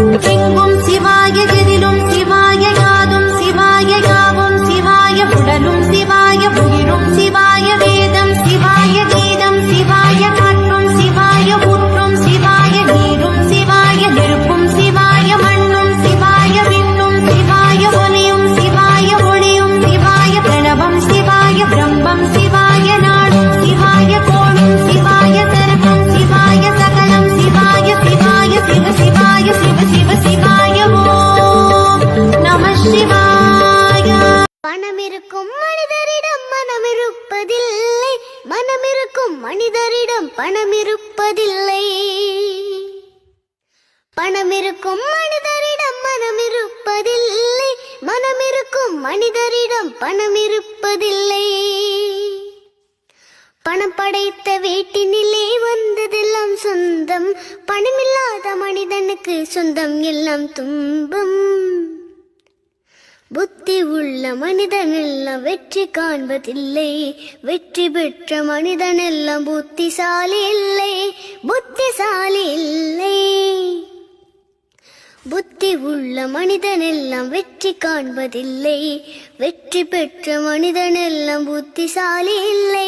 எங்கும் சிவாய நம மனிதரிடம் மனம் இருப்பதில்லை மனமிருப்பதில்லை. மனமிருக்கும் மனிதரிடம் பணம் பணமிருப்பதில்லை. பணமிருக்கும் மனிதரிடம் மனம் மனமிருப்பதில்லை. மனமிருக்கும் மனிதரிடம் பணம் இருப்பதில்லை பணம் படைத்த வீட்டினிலே வந்ததெல்லாம் சொந்தம். பணமில்லாத மனிதனுக்கு சொந்தம் எல்லாம் துன்பம். புத்தி உள்ள மனிதனெல்லாம் வெற்றி காண்பதில்லை. வெற்றி பெற்ற மனிதனெல்லாம் புத்திசாலி இல்லை. புத்திசாலி இல்லை. புத்தி உள்ள மனிதனெல்லாம் வெற்றி காண்பதில்லை. வெற்றி பெற்ற மனிதனெல்லாம் புத்திசாலி இல்லை.